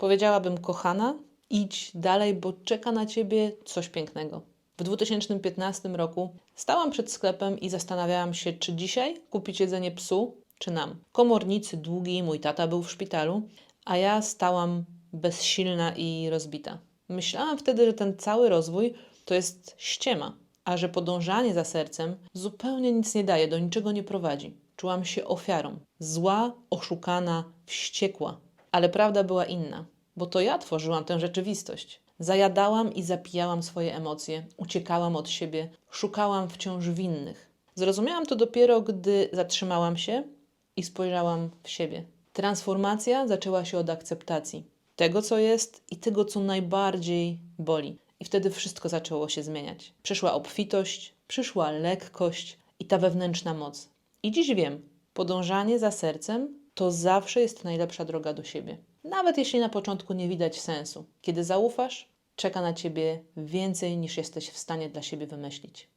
Powiedziałabym, kochana, idź dalej, bo czeka na ciebie coś pięknego. W 2015 roku stałam przed sklepem i zastanawiałam się, czy dzisiaj kupić jedzenie psu, czy nam. Komornicy długi, mój tata był w szpitalu, a ja stałam bezsilna i rozbita. Myślałam wtedy, że ten cały rozwój to jest ściema, a że podążanie za sercem zupełnie nic nie daje, do niczego nie prowadzi. Czułam się ofiarą. Zła, oszukana, wściekła. Ale prawda była inna, bo to ja tworzyłam tę rzeczywistość. Zajadałam i zapijałam swoje emocje, uciekałam od siebie, szukałam wciąż winnych. Zrozumiałam to dopiero, gdy zatrzymałam się i spojrzałam w siebie. Transformacja zaczęła się od akceptacji tego, co jest i tego, co najbardziej boli. I wtedy wszystko zaczęło się zmieniać. Przyszła obfitość, przyszła lekkość i ta wewnętrzna moc. I dziś wiem, podążanie za sercem to zawsze jest najlepsza droga do siebie. Nawet jeśli na początku nie widać sensu. Kiedy zaufasz, czeka na ciebie więcej niż jesteś w stanie dla siebie wymyślić.